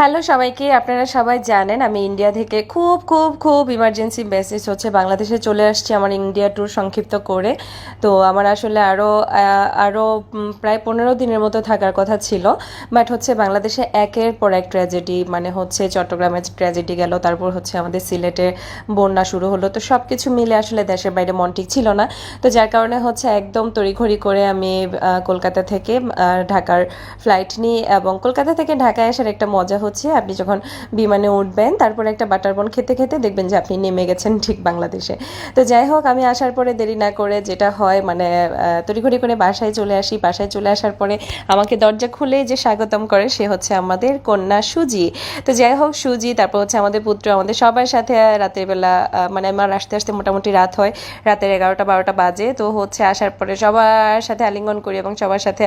Hello সবাইকে, আপনারা সবাই জানেন আমি ইন্ডিয়া থেকে খুব খুব খুব ইমার্জেন্সি বেসিস হচ্ছে। বাংলাদেশে চলে আসছি আমার ইন্ডিয়া ট্যুর সংক্ষিপ্ত করে। তো আমার আসলে আরও আরও প্রায় পনেরো দিনের মতো থাকার কথা ছিল। বাট হচ্ছে বাংলাদেশে একের পর এক ট্র্যাজেডি মানে হচ্ছে চট্টগ্রামের ট্র্যাজেডি গেল, তারপর হচ্ছে আমাদের সিলেটে বন্যা শুরু হলো। তো সব কিছু মিলে আসলে দেশের বাইরে মন ঠিক ছিল না। তো যার কারণে হচ্ছে একদম তড়িঘড়ি করে আমি কলকাতা থেকে ঢাকার ফ্লাইট নিই এবং কলকাতা থেকে ঢাকায় আসার একটা মজা হচ্ছে, আপনি যখন বিমানে উঠবেন, তারপর একটা বাটার বন খেতে খেতে দেখবেন যে আপনি নেমে গেছেন ঠিক বাংলাদেশে। তো যাই হোক, আমি আসার পরে দেরি না করে যেটা হয় মানে তড়িঘড়ি করে বাসায় চলে আসি। বাসায় চলে আসার পরে আমাকে দরজা খুলে যে স্বাগতম করে, সে হচ্ছে আমাদের কন্যা সুজি। তো যাই হোক, সুজি, তারপর হচ্ছে আমাদের পুত্র, আমাদের সবার সাথে রাতের বেলা মানে আমার আসতে আসতে মোটামুটি রাত হয়, রাতের এগারোটা বারোটা বাজে। তো হচ্ছে আসার পরে সবার সাথে আলিঙ্গন করি এবং সবার সাথে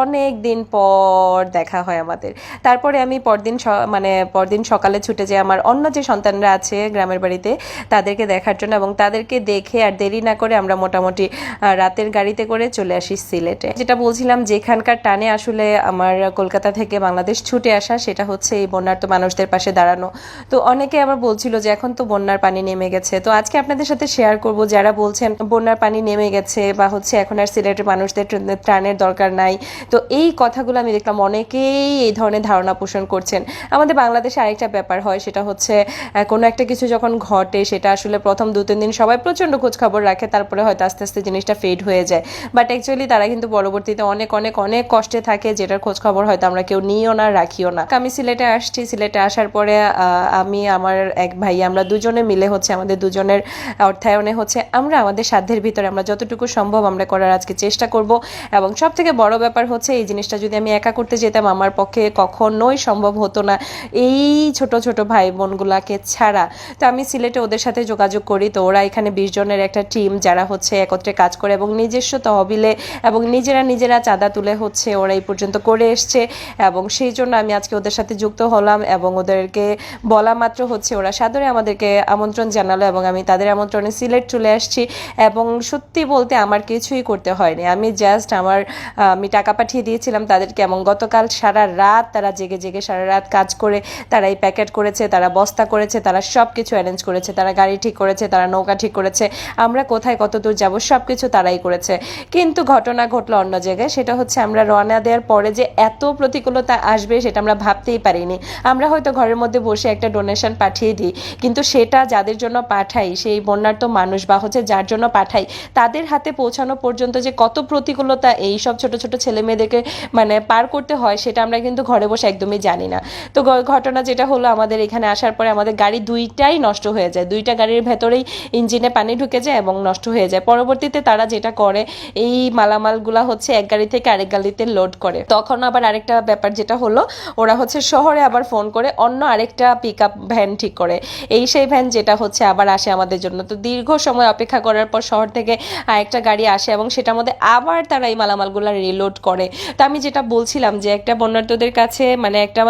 অনেক দিন পর দেখা হয় আমাদের। তারপরে আমি পরদিন মানে পরদিন সকালে ছুটে যাই আমার অন্য যে সন্তানরা আছে গ্রামের বাড়িতে, তাদেরকে দেখার জন্য এবং তাদেরকে দেখে আর দেরি না করে আমরা মোটামুটি রাতের গাড়িতে করে চলে আসি সিলেটে। যেটা বলছিলাম, যেখানকার টানে আসলে আমার কলকাতা থেকে বাংলাদেশ ছুটে আসা, সেটা হচ্ছে এই বন্যার্ত মানুষদের পাশে দাঁড়ানো। তো অনেকে আবার বলছিল যে এখন তো বন্যার পানি নেমে গেছে। তো আজকে আপনাদের সাথে শেয়ার করব, যারা বলছেন বন্যার পানি নেমে গেছে বা হচ্ছে এখন আর সিলেটের মানুষদের ত্রাণ- ত্রাণের দরকার নাই। তো এই কথাগুলো আমি দেখলাম, অনেকেই এই ধরনের ধারণা পোষণ করছেন। আমাদের বাংলাদেশে আরেকটা ব্যাপার হয়, সেটা হচ্ছে কোনো একটা কিছু যখন ঘটে, সেটা আসলে প্রথম দু তিন দিন সবাই প্রচণ্ড খোঁজ খবর রাখে, তারপরে হয়তো আস্তে আস্তে জিনিসটা ফেড হয়ে যায়। বাট অ্যাকচুয়ালি তারা কিন্তু পরবর্তীতে অনেক অনেক অনেক কষ্টে থাকে, যেটার খোঁজ খবর হয়তো আমরা কেউ নিও না, রাখিও না। আমি সিলেটে আসছি, সিলেটে আসার পরে আমি, আমার এক ভাই, আমরা দুজনে মিলে হচ্ছে আমাদের দুজনের অর্থায়নে হচ্ছে, আমরা আমাদের সাধ্যের ভিতরে, আমরা যতটুকু সম্ভব আমরা করার আজকে চেষ্টা করব। এবং সব থেকে বড় ব্যাপার হচ্ছে, এই জিনিসটা যদি আমি একা করতে যেতাম, আমার পক্ষে কখনোই সম্ভব হতো না। এই ছোট ছোট ভাই বোনগুলাকে ছাড়া। তো আমি সিলেটে ওদের সাথে যোগাযোগ করি। তো ওরা এখানে বিশ জনের একটা টিম যারা হচ্ছে একত্রে কাজ করে এবং নিজস্ব তহবিলে এবং নিজেরা নিজেরা চাঁদা তুলে হচ্ছে ওরা এই পর্যন্ত করে এসছে এবং সেই জন্য আমি আজকে ওদের সাথে যুক্ত হলাম এবং ওদেরকে বলা মাত্র হচ্ছে ওরা সাদরে আমাদেরকে আমন্ত্রণ জানালো এবং আমি তাদের আমন্ত্রণে সিলেট চলে আসছি এবং সত্যি বলতে আমার কিছুই করতে হয়নি। আমি জাস্ট আমার আমি টাকা পাঠিয়ে দিয়েছিলাম তাদেরকে এবং গতকাল সারা রাত তারা জেগে জেগে সারা রাত কাজ করে, তারা এই প্যাকেট করেছে, তারা বস্তা করেছে, তারা সব কিছু অ্যারেঞ্জ করেছে, তারা গাড়ি ঠিক করেছে, তারা নৌকা ঠিক করেছে, আমরা কোথায় কত দূর যাব সব কিছু তারাই করেছে। কিন্তু ঘটনা ঘটলো অন্য জায়গায়, সেটা হচ্ছে আমরা রওনা দেওয়ার পরে যে এত প্রতিকূলতা আসবে সেটা আমরা ভাবতেই পারিনি। আমরা হয়তো ঘরের মধ্যে বসে একটা ডোনেশন পাঠিয়ে দিই, কিন্তু সেটা যাদের জন্য পাঠাই, সেই বন্যার্ত মানুষ বা হচ্ছে যার জন্য পাঠাই, তাদের হাতে পৌঁছানো পর্যন্ত যে কত প্রতিকূলতা, এই সব ছোট ছোট ছেলে মেয়েদেরকে মানে পার করতে হয়, সেটা আমরা কিন্তু ঘরে বসে একদমই জানি না। তো ঘটনা যেটা হলো, আমাদের এখানে আসার পরে আমাদের গাড়ি দুইটাই নষ্ট হয়ে যায়। দুইটা গাড়ির ভেতরেই ইঞ্জিনে পানি ঢুকে যায় এবং নষ্ট হয়ে যায়। পরবর্তীতে তারা যেটা করে, এই মালামালগুলা হচ্ছে এক গাড়ি থেকে আরেক গাড়িতে লোড করে। তখন আবার আরেকটা ব্যাপার যেটা হলো, ওরা হচ্ছে শহরে আবার ফোন করে অন্য আরেকটা পিক আপ ভ্যান ঠিক করে। এই সেই ভ্যান যেটা হচ্ছে আবার আসে আমাদের জন্য। তো দীর্ঘ সময় অপেক্ষা করার পর শহর থেকে আরেকটা গাড়ি আসে এবং সেটার মধ্যে আবার তারা এই মালামালগুলো রিলোড করে। তো আমি যেটা বলছিলাম যে, একটা বন্যার্থদের কাছে মানে একটা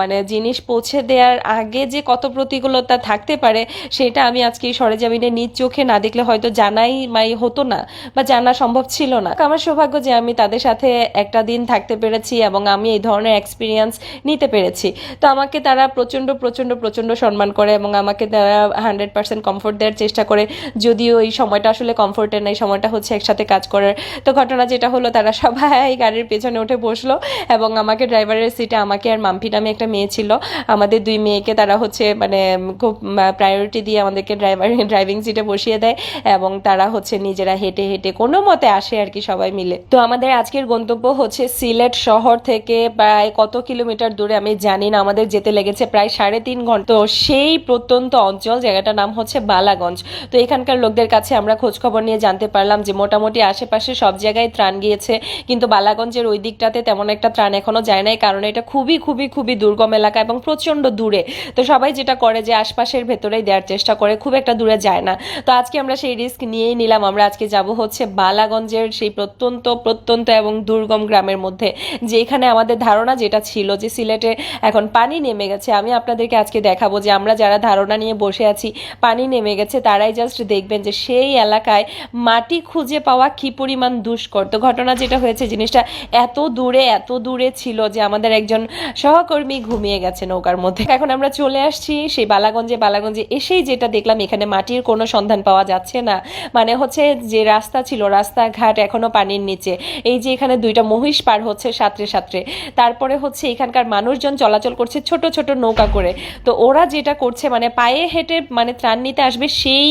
মানে জিনিস পৌঁছে দেওয়ার আগে যে কত প্রতিকূলতা থাকতে পারে, সেটা আমি আজকে এই সরেজামিনে নিজ চোখে না দেখলে হয়তো জানাই মাই হতো না বা জানা সম্ভব ছিল না। আমার সৌভাগ্য যে আমি তাদের সাথে একটা দিন থাকতে পেরেছি এবং আমি এই ধরনের এক্সপিরিয়েন্স নিতে পেরেছি। তো আমাকে তারা প্রচণ্ড প্রচণ্ড প্রচণ্ড সম্মান করে এবং আমাকে তারা হান্ড্রেড পার্সেন্ট কমফোর্ট দেওয়ার চেষ্টা করে। যদিও এই সময়টা আসলে কমফোর্টের না এই সময়টা হচ্ছে একসাথে কাজ করার। তো ঘটনা যেটা হলো, তারা সবাই গাড়ির পেছনে উঠে বসল এবং আমাকে ড্রাইভারের সিটে আমাকে আর মাম্পি নামে একটা মেয়ে ছিল, আমাদের দুই মেয়েকে তারা হচ্ছে মানে খুব প্রায়োরিটি দিয়ে আমাদেরকে ড্রাইভার ড্রাইভিং সিটে বসিয়ে দেয় এবং তারা হচ্ছে নিজেরা হেঁটে হেঁটে কোনো মতে আসে আর কি সবাই মিলে। তো আমাদের আজকের গন্তব্য হচ্ছে সিলেট শহর থেকে প্রায় কত কিলোমিটার দূরে আমি জানি না, আমাদের যেতে লেগেছে প্রায় সাড়ে তিন ঘণ্টা। তো সেই প্রত্যন্ত অঞ্চল, জায়গাটার নাম হচ্ছে বালাগঞ্জ। তো এখানকার লোকদের কাছে আমরা খোঁজ খবর নিয়ে জানতে পারলাম যে মোটামুটি আশেপাশে সব জায়গায় ত্রাণ গিয়েছে, কিন্তু বালাগঞ্জের ওই দিকটাতে তেমন একটা ত্রাণ এখনও যায় নাই, কারণ এটা খুবই খুবই খুবই দুর্গম এলাকা এবং প্রচণ্ড দূরে। তো সবাই যেটা করে যে আশপাশের ভেতরেই দেওয়ার চেষ্টা করে, খুব একটা দূরে যায় না। তো আজকে আমরা সেই রিস্ক নিয়েই নিলাম। আমরা আজকে যাব হচ্ছে বালাগঞ্জের সেই প্রত্যন্ত প্রত্যন্ত এবং দুর্গম গ্রামের মধ্যে, যেখানে আমাদের ধারণা যেটা ছিল যে সিলেটে এখন পানি নেমে গেছে। আমি আপনাদেরকে আজকে দেখাবো যে আমরা যারা ধারণা নিয়ে বসে আছি, পানি নেমে গেছে, তারাই জাস্ট দেখবেন যে সেই এলাকায় মাটি খুঁজে পাওয়া কি পরিমাণ দুষ্কর। তো ঘটনা যেটা হয়েছে, জিনিসটা এত দূরে এত দূরে ছিল যে আমাদের একজন সহকর্মী সহকর্মী ঘুমিয়ে গেছে নৌকার মধ্যে। এখন আমরা চলে আসছি সেই বালাগঞ্জে। বালাগঞ্জে এসেই যেটা দেখলাম, এখানে মাটির কোনো সন্ধান পাওয়া যাচ্ছে না। মানে হচ্ছে যে রাস্তা ছিল, রাস্তাঘাট এখনও পানির নিচে। এই যে এখানে দুইটা মহিষ পার হচ্ছে সাঁতরে সাঁতরে। তারপরে হচ্ছে এখানকার মানুষজন চলাচল করছে ছোট ছোট নৌকা করে। তো ওরা যেটা করছে মানে পায়ে হেঁটে মানে ত্রাণ নিতে আসবে সেই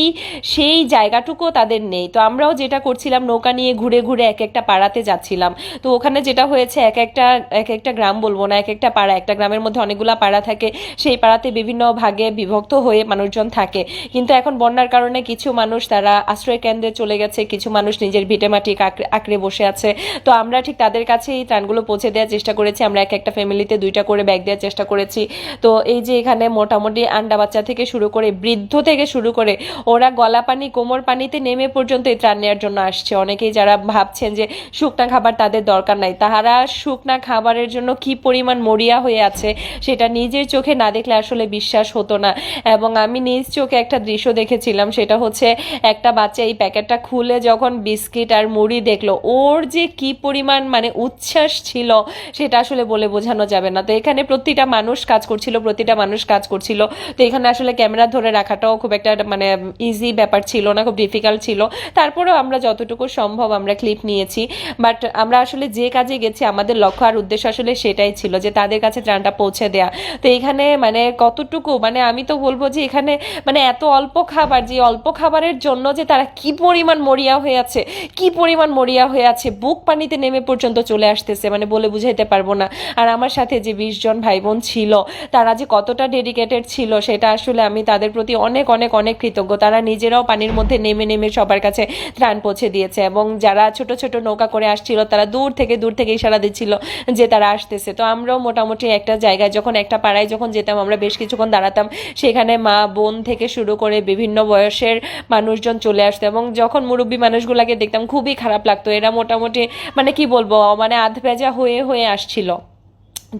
সেই জায়গাটুকুও তাদের নেই। তো আমরাও যেটা করছিলাম, নৌকা নিয়ে ঘুরে ঘুরে এক একটা পাড়াতে যাচ্ছিলাম। তো ওখানে যেটা হয়েছে, এক একটা এক একটা গ্রাম বলব না, এক একটা পাড়া, একটা গ্রামের মধ্যে অনেকগুলা পাড়া থাকে। সেই পাড়াতে বিভিন্ন ভাগে বিভক্ত হয়ে মানুষজন থাকে। কিন্তু এখন বন্যার কারণে কিছু মানুষ তারা আশ্রয় কেন্দ্রে চলে গেছে, কিছু মানুষ নিজের ভিটে মাটি আঁকড়ে বসে আছে। তো আমরা ঠিক তাদের কাছে এই ত্রাণগুলো পৌঁছে দেওয়ার চেষ্টা করেছি। আমরা এক একটা ফ্যামিলিতে দুইটা করে ব্যাগ দেওয়ার চেষ্টা করেছি। তো এই যে এখানে মোটামুটি আন্ডা বাচ্চা থেকে শুরু করে, বৃদ্ধ থেকে শুরু করে, ওরা গলা পানি, কোমর পানিতে নেমে পর্যন্ত এই ত্রাণ নেওয়ার জন্য আসছে। অনেকেই যারা ভাবছেন যে শুকনা খাবার তাদের দরকার নাই, তাহারা শুকনা খাবারের জন্য কি পরিমাণ মরিয়া হয়ে আছে, সেটা নিজের চোখে না দেখলে আসলে বিশ্বাস হতো না। এবং আমি নিজ চোখে একটা দৃশ্য দেখেছিলাম, সেটা হচ্ছে একটা বাচ্চা এই প্যাকেটটা খুলে যখন বিস্কিট আর মুড়ি দেখল, ওর যে কি পরিমাণ মানে উচ্ছ্বাস ছিল, সেটা আসলে বলে বোঝানো যাবে না। তো এখানে প্রতিটা মানুষ কাজ করছিল, প্রতিটা মানুষ কাজ করছিল। তো এখানে আসলে ক্যামেরা ধরে রাখাটাও খুব একটা মানে ইজি ব্যাপার ছিল না, খুব ডিফিকাল্ট ছিল। তারপরেও আমরা যতটুকু সম্ভব আমরা ক্লিপ নিয়েছি। বাট আমরা আসলে যে কাজে গেছি, আমাদের লক্ষ্য আর উদ্দেশ্য আসলে সেটাই ছিল যে তাদের কাছে ত্রাণটা পৌঁছে দেয়া। তো এখানে মানে কতটুকু মানে আমি তো বলব যে এখানে মানে এত অল্প খাবার, যে অল্প খাবারের জন্য যে তারা কি পরিমাণ মরিয়া হয়ে আছে, কি পরিমাণ মরিয়া হয়ে আছে, বুক পানিতে নেমে পর্যন্ত চলে আসতেছে মানে বলে বুঝাইতে পারব না। আর আমার সাথে যে বিশ জন ভাই বোন ছিল, তারা যে কতটা ডেডিকেটেড ছিল, সেটা আসলে আমি তাদের প্রতি অনেক অনেক অনেক কৃতজ্ঞ। তারা নিজেরাও পানির মধ্যে নেমে নেমে সবার কাছে ত্রাণ পৌঁছে দিয়েছে এবং যারা ছোট ছোট নৌকা করে আসছিল, তারা দূর থেকে দূর থেকে ইশারা দিচ্ছিল যে তারা আসতেছে। তো আমরাও মোটামুটি একটা জায়গায় যখন একটা পাড়ায় যখন যেতাম, আমরা বেশ কিছুক্ষণ দাঁড়াতাম, সেখানে মা, বোন থেকে শুরু করে বিভিন্ন বয়সের মানুষজন চলে আসতো এবং যখন মুরব্বী মানুষগুলোকে দেখতাম, খুবই খারাপ লাগতো। এরা মোটামুটি মানে কি বলব মানে আধ ভেজা হয়ে হয়ে আসছিল।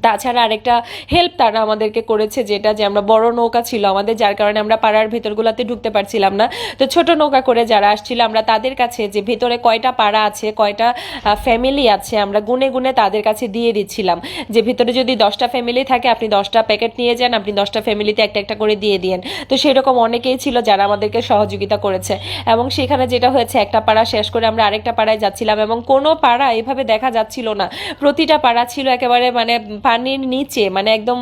তাছাড়া আরেকটা হেল্প তারা আমাদেরকে করেছে, যেটা যে আমরা বড় নৌকা ছিল আমাদের, যার কারণে আমরা পাড়ার ভেতরগুলোতে ঢুকতে পারছিলাম না। তো ছোট নৌকা করে যারা আসছিল, আমরা তাদের কাছে যে ভেতরে কয়টা পাড়া আছে, কয়টা ফ্যামিলি আছে, আমরা গুনে গুনে তাদের কাছে দিয়ে দিচ্ছিলাম। যে ভিতরে যদি দশটা ফ্যামিলি থাকে, আপনি দশটা প্যাকেট নিয়ে যান, আপনি দশটা ফ্যামিলিতে একটা একটা করে দিয়ে দিয়েন। তো সেরকম অনেকেই ছিল যারা আমাদেরকে সহযোগিতা করেছে। এবং সেখানে যেটা হয়েছে, একটা পাড়া শেষ করে আমরা আরেকটা পাড়ায় যাচ্ছিলাম এবং কোনো পাড়া এভাবে দেখা যাচ্ছিল না। প্রতিটা পাড়া ছিল একেবারে মানে পানির নিচে মানে একদম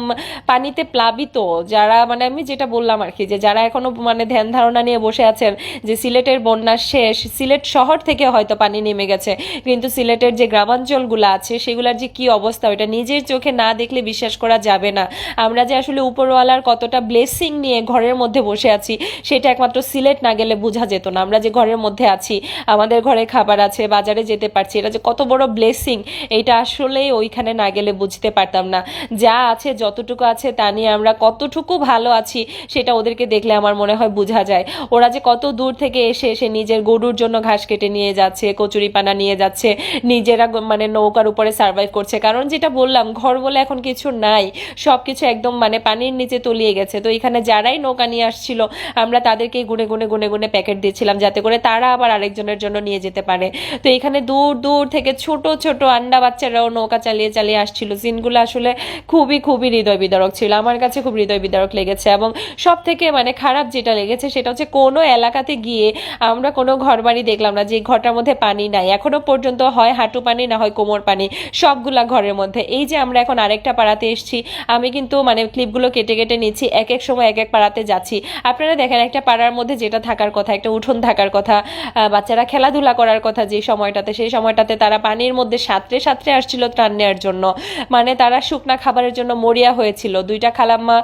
পানিতে প্লাবিত, যারা মানে আমি যেটা বললাম আর কি, যে যারা এখনও মানে ধ্যান ধারণা নিয়ে বসে আছেন, যে সিলেটের বন্যা শেষ, সিলেট শহর থেকে হয়তো পানি নেমে গেছে, কিন্তু সিলেটের যে গ্রামাঞ্চলগুলো আছে, সেগুলোর যে কি অবস্থা ওটা নিজের চোখে না দেখলে বিশ্বাস করা যাবে না। আমরা যে আসলে উপরওয়ালার কতটা ব্লেসিং নিয়ে ঘরের মধ্যে বসে আছি, সেটা একমাত্র সিলেট না গেলে বোঝা যেত না। আমরা যে ঘরের মধ্যে আছি, আমাদের ঘরে খাবার আছে, বাজারে যেতে পারছি, এটা যে কত বড় ব্লেসিং এটা আসলেই ওইখানে না গেলে বুঝতে পারতাম না। যা আছে, যতটুকু আছে তা নিয়ে আমরা কতটুকু ভালো আছি সেটা ওদেরকে দেখলে আমার মনে হয় বোঝা যায়। ওরা যে কত দূর থেকে এসে এসে নিজের গরুর জন্য ঘাস কেটে নিয়ে যাচ্ছে কচুরি পানা নিয়ে যাচ্ছে, নিজেরা মানে নৌকার উপরে সার্ভাইভ করছে। কারণ যেটা বললাম, ঘর বলে এখন কিছু নাই। সব কিছু একদম মানে পানির নিচে তলিয়ে গেছে। তো এখানে যারাই নৌকা নিয়ে আসছিল, আমরা তাদেরকে গুনে গুনে গুনে গুনে প্যাকেট দিচ্ছিলাম যাতে করে তারা আবার আরেকজনের জন্য নিয়ে যেতে পারে। তো এখানে দূর দূর থেকে ছোট ছোট আন্ডা বাচ্চারাও নৌকা চালিয়ে চালিয়ে আসছিল। সিনগুলো আসলে খুবই খুবই হৃদয় বিদারক ছিল। আমার কাছে খুব হৃদয় বিদারক লেগেছে এবং সব থেকে মানে খারাপ যেটা লেগেছে সেটা হচ্ছে কোনো এলাকাতে গিয়ে আমরা কোনো ঘরবাড়ি দেখলাম না, যে ঘরটার মধ্যে পানি নাই। এখনও পর্যন্ত হয় হাঁটু পানি না হয় কোমর পানি, সবগুলা ঘরের মধ্যে। এই যে আমরা এখন আরেকটা পাড়াতে এসেছি, আমি কিন্তু মানে ক্লিপগুলো কেটে কেটে নিচ্ছি এক এক সময় এক এক পাড়াতে যাচ্ছি। আপনারা দেখেন একটা পাড়ার মধ্যে যেটা থাকার কথা, একটা উঠোন থাকার কথা বাচ্চারা খেলাধুলা করার কথা যে সময়টাতে, সেই সময়টাতে তারা পানির মধ্যে সাঁতরে সাঁতরে আসছিল ত্রাণ নেওয়ার জন্য। মানে তারা শুকনা খাবারের জন্য মরিয়া হয়েছিল। দুইটা খালাম্মা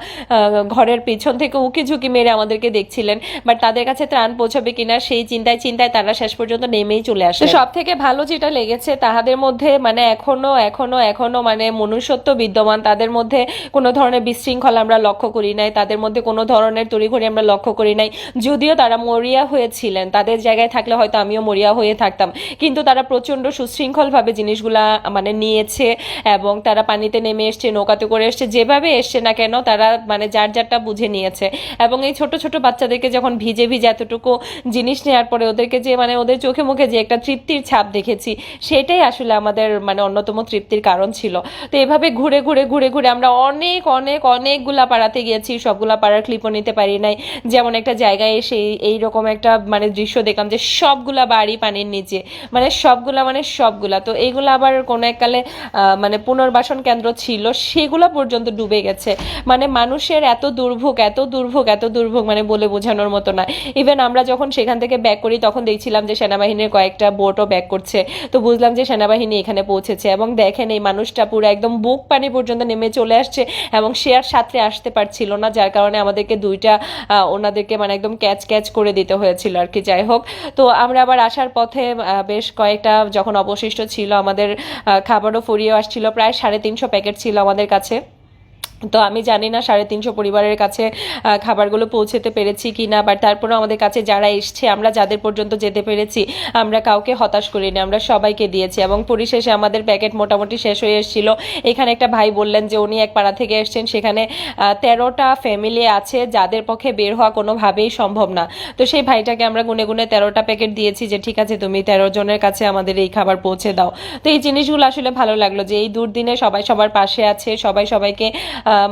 ঘরের পিছন থেকে উকি ঝুঁকি মেরে আমাদেরকে দেখছিলেন, বাট তাদের কাছে ত্রাণ পৌঁছাবে কিনা সেই চিন্তায় চিন্তায় তারা শেষ পর্যন্ত নেমেই চলে আসে। সব থেকে ভালো যেটা লেগেছে তাহাদের মধ্যে মানে এখনও এখনও এখনও মানে মনুষ্যত্ব বিদ্যমান, তাদের মধ্যে কোনো ধরনের বিশৃঙ্খলা আমরা লক্ষ্য করি নাই, তাদের মধ্যে কোনো ধরনের তড়িঘড়ি আমরা লক্ষ্য করি নাই। যদিও তারা মরিয়া হয়েছিলেন, তাদের জায়গায় থাকলে হয়তো আমিও মরিয়া হয়ে থাকতাম, কিন্তু তারা প্রচণ্ড সুশৃঙ্খলভাবে জিনিসগুলা মানে নিয়েছে এবং তারা পানি পানিতে নেমে এসছে, নৌকাতে করে এসছে, যেভাবে এসছে না কেন তারা মানে যার যারটা বুঝে নিয়েছে। এবং এই ছোট ছোট বাচ্চাদেরকে যখন ভিজে ভিজে এতটুকু জিনিস নেওয়ার পরে ওদেরকে যে মানে ওদের চোখে মুখে যে একটা তৃপ্তির ছাপ দেখেছি, সেটাই আসলে আমাদের মানে অন্যতম তৃপ্তির কারণ ছিল। তো এভাবে ঘুরে ঘুরে ঘুরে ঘুরে আমরা অনেক অনেক, অনেকগুলা পাড়াতে গিয়েছি, সবগুলা পাড়ার ক্লিপও নিতে পারি নাই। যেমন একটা জায়গায় এসে এইরকম একটা মানে দৃশ্য দেখলাম যে সবগুলা বাড়ি পানির নিচে মানে সবগুলা মানে সবগুলা। তো এইগুলো আবার কোনো এককালে মানে পুনর্বাসন কেন্দ্র ছিল, সেগুলো পর্যন্ত ডুবে গেছে। মানে মানুষের এত দুর্ভোগ এত দুর্ভোগ এত দুর্ভোগ মানে বলে বোঝানোর মতো না। ইভেন আমরা যখন সেখান থেকে ব্যাক করি, তখন দেখছিলাম যে সেনাবাহিনীর কয়েকটা বোটও ব্যাক করছে। তো বুঝলাম যে সেনাবাহিনী এখানে পৌঁছেছে এবং দেখেন এই মানুষটা পুরো একদম বুক পানি পর্যন্ত নেমে চলে আসছে এবং সে আর সাথে আসতে পারছিল না, যার কারণে আমাদেরকে দুইটা ওনাদেরকে মানে একদম ক্যাচ ক্যাচ করে দিতে হয়েছিল আর কি। যাই হোক, তো আমরা আবার আসার পথে বেশ কয়েকটা যখন অবশিষ্ট ছিল, আমাদের খাবারও ফুরিয়ে আসছিল, প্রায় সাড়ে তিনশো প্যাকেট ছিল আমাদের কাছে। তো আমি জানি না, সাড়ে তিনশো পরিবারের কাছে খাবারগুলো পৌঁছতে পেরেছি কি না বাট তারপরেও আমাদের কাছে যারা এসছে, আমরা যাদের পর্যন্ত যেতে পেরেছি, আমরা কাউকে হতাশ করিনি, আমরা সবাইকে দিয়েছি এবং পরিশেষে আমাদের প্যাকেট মোটামুটি শেষ হয়ে এসেছিল। এখানে একটা ভাই বললেন যে উনি এক পাড়া থেকে এসছেন, সেখানে তেরোটা ফ্যামিলি আছে, যাদের পক্ষে বের হওয়া কোনোভাবেই সম্ভব না। তো সেই ভাইটাকে আমরা গুনে গুনে তেরোটা প্যাকেট দিয়েছি যে, ঠিক আছে, তুমি তেরো জনের কাছে আমাদের এই খাবার পৌঁছে দাও। তো এই জিনিসগুলো আসলে ভালো লাগল যে, এই দুর্দিনে সবাই সবার পাশে আছে, সবাই সবাইকে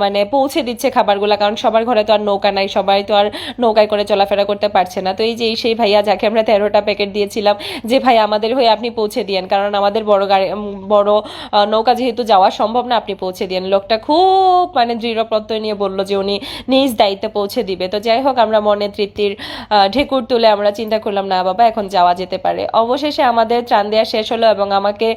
মানে পৌঁছে দিচ্ছে খাবারগুলো, কারণ সবার ঘরে তো আর নৌকা নাই, সবাই তো আর নৌকায় করে চলাফেরা করতে পারছে না। তো এই যে সেই ভাইয়া যাকে আমরা তেরোটা প্যাকেট দিয়েছিলাম, যে ভাই আমাদের হয়ে আপনি পৌঁছে দিয়েন, কারণ আমাদের বড় গাড়ি বড় নৌকা যেহেতু যাওয়া সম্ভব না, আপনি পৌঁছে দিয়েন। লোকটা খুব মানে দৃঢ় প্রত্যয় নিয়ে বলল যে উনি নিজ দায়িত্বে পৌঁছে দিবে। তো যাই হোক, আমরা মনে তৃপ্তির ঢেকুর তুলে আমরা চিন্তা করলাম, না বাবা, এখন যাওয়া যেতে পারে। অবশেষে আমাদের ত্রাণ দেওয়া শেষ হলো এবং আমাকে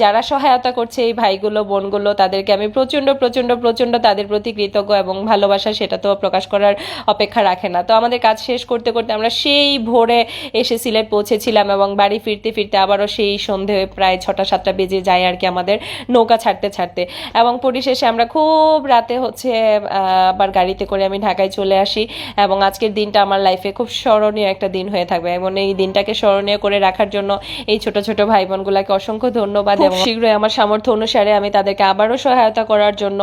যারা সহায়তা করছে এই ভাইগুলো, বোনগুলো, তাদেরকে আমি প্রচণ্ড প্রচণ্ড প্রচণ্ড তাদের প্রতি কৃতজ্ঞ এবং ভালোবাসা সেটা তো প্রকাশ করার অপেক্ষা রাখে না। তো আমাদের কাজ শেষ করতে করতে আমরা সেই ভোরে এসে সিলেট পৌঁছেছিলাম এবং বাড়ি ফিরতে ফিরতে আবারও সেই সন্ধে প্রায় ছটা সাতটা বেজে যায় আর কি আমাদের নৌকা ছাড়তে ছাড়তে। এবং পরিশেষে আমরা খুব রাতে হচ্ছে আবার গাড়িতে করে আমি ঢাকায় চলে আসি এবং আজকের দিনটা আমার লাইফে খুব স্মরণীয় একটা দিন হয়ে থাকবে। এবং এই দিনটাকে স্মরণীয় করে রাখার জন্য এই ছোট ছোট ভাই বোনগুলাকে অসংখ্য ধন্যবাদ এবং শীঘ্রই আমার সামর্থ্য অনুসারে আমি তাদেরকে আবারও সহায়তা করার জন্য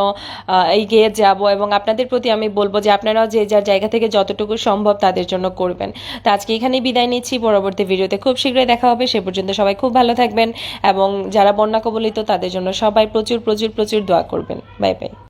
এগিয়ে যাব এবং আপনাদের প্রতি আমি বলব যে আপনারাও যে যার জায়গা থেকে যতটুকু সম্ভব তাদের জন্য করবেন। তো আজকে এখানেই বিদায় নিচ্ছি। পরবর্তী ভিডিওতে খুব শীঘ্রই দেখা হবে। সে পর্যন্ত সবাই খুব ভালো থাকবেন এবং যারা বন্যা কবলিত তাদের জন্য সবাই প্রচুর প্রচুর প্রচুর দোয়া করবেন। Bye bye.